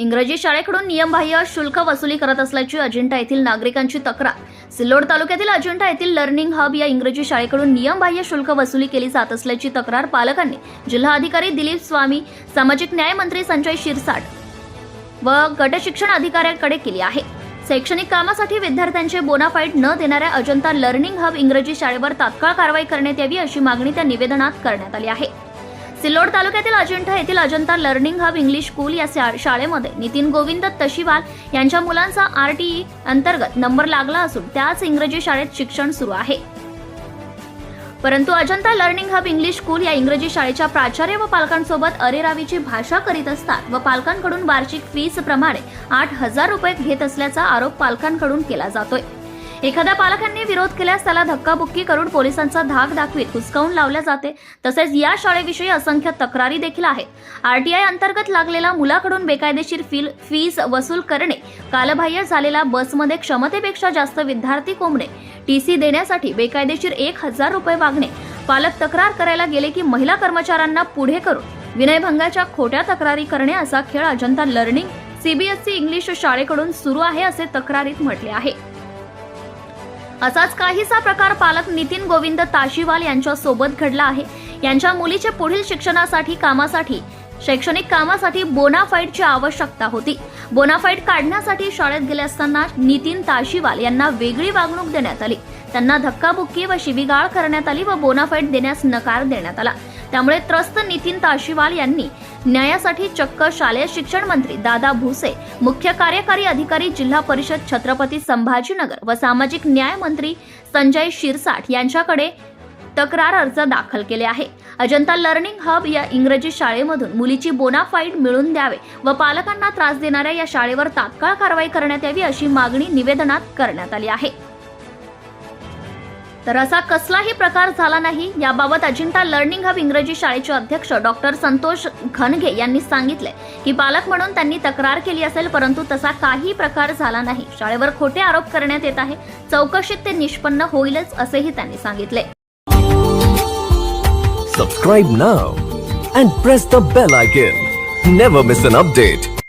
इंग्रजी शाळेकडून नियमबाह्य शुल्क वसुली करत असल्याची अजिंठा येथील नागरिकांची तक्रार. सिल्लोड तालुक्यातील अजिंठा येथील लर्निंग हब या इंग्रजी शाळेकडून नियमबाह्य शुल्क वसुली केली जात असल्याची तक्रार पालकांनी जिल्हा अधिकारी दिलीप स्वामी सामाजिक न्याय मंत्री संजय शिरसाट व गट शिक्षण अधिकाऱ्यांकडे केली आहे. शैक्षणिक कामासाठी विद्यार्थ्यांचे बोनाफाईड न देणाऱ्या अजंता लर्निंग हब इंग्रजी शाळेवर तात्काळ कारवाई करण्यात यावी अशी मागणी त्या निवेदनात करण्यात आली आहे. सिल्लोड तालुक्यातील अजिंठा येथील Ajanta learning hub English school या शा- शाळेमध्ये नितीन गोविंद तशीवाल यांच्या मुलांचा आरटीई अंतर्गत नंबर लागला असून त्याच इंग्रजी शाळेत शिक्षण सुरू आहे. परंतु Ajanta learning hub English school या इंग्रजी शाळेच्या प्राचार्य व पालकांसोबत अरेरावीची भाषा करीत असतात व पालकांकडून वार्षिक फीस प्रमाणे आठ हजार रुपये घेत असल्याचा आरोप पालकांकडून केला जातोय. एखाद्या पालकांनी विरोध केल्यास त्याला धक्काबुक्की करून पोलिसांचा धाक दाखवीत हुसकावून लावल्या जाते. तसेच या शाळेविषयी असंख्य तक्रारी देखील आहेत. आरटीआय अंतर्गत लागलेला मुलाकडून बेकायदेशीर फील फीज वसूल करणे कालबाह्य झालेला बसमध्ये क्षमतेपेक्षा जास्त विद्यार्थी कोंबणे टीसी देण्यासाठी बेकायदेशीर एक हजार रुपये मागणे पालक तक्रार करायला गेले की महिला कर्मचाऱ्यांना पुढे करून विनयभंगाच्या खोट्या तक्रारी करणे असा खेळ अजंता लर्निंग सीबीएसई इंग्लिश शाळेकडून सुरू आहे असे तक्रारीत म्हटले आहे. असाच काहीसा प्रकार पालक नितीन गोविंद ताशीवाल यांच्या सोबत घडला आहे. यांच्या मुलीचे पुढील शिक्षणासाठी कामासाठी शैक्षणिक कामासाठी बोनाफाईडची आवश्यकता होती. बोनाफाईड काढण्यासाठी शाळेत गेले असताना नितीन ताशीवाल यांना वेगळी वागणूक देण्यात आली. त्यांना धक्काबुक्की व शिवीगाळ करण्यात आली व बोनाफाईड देण्यास नकार देण्यात आला. त्यामुळे त्रस्त नितीन ताशीवाल यांनी न्यायासाठी चक्क शालेय शिक्षण मंत्री दादा भुसे मुख्य कार्यकारी अधिकारी जिल्हा परिषद छत्रपती संभाजीनगर व सामाजिक न्याय मंत्री संजय शिरसाट यांच्याकडे तक्रार अर्ज दाखल केले आहे. अजंता लर्निंग हब या इंग्रजी शाळेमधून मुलीची बोनाफाईड मिळून द्यावे व पालकांना त्रास देणाऱ्या या शाळेवर तात्काळ कारवाई करण्यात यावी अशी मागणी निवेदनात करण्यात आली आहे. तर असा कसलाही प्रकार झाला नाही. याबाबत अजिंठा लर्निंग हब इंग्रजी शाळेचे अध्यक्ष डॉक्टर संतोष घनघे यांनी सांगितले की पालक म्हणून त्यांनी तक्रार केली असेल परंतु तसा काही प्रकार झाला नाही. शाळेवर खोटे आरोप करण्यात येत आहे. चौकशीत ते निष्पन्न होईलच असेही त्यांनी सांगितले. Subscribe now and press the bell icon never miss an update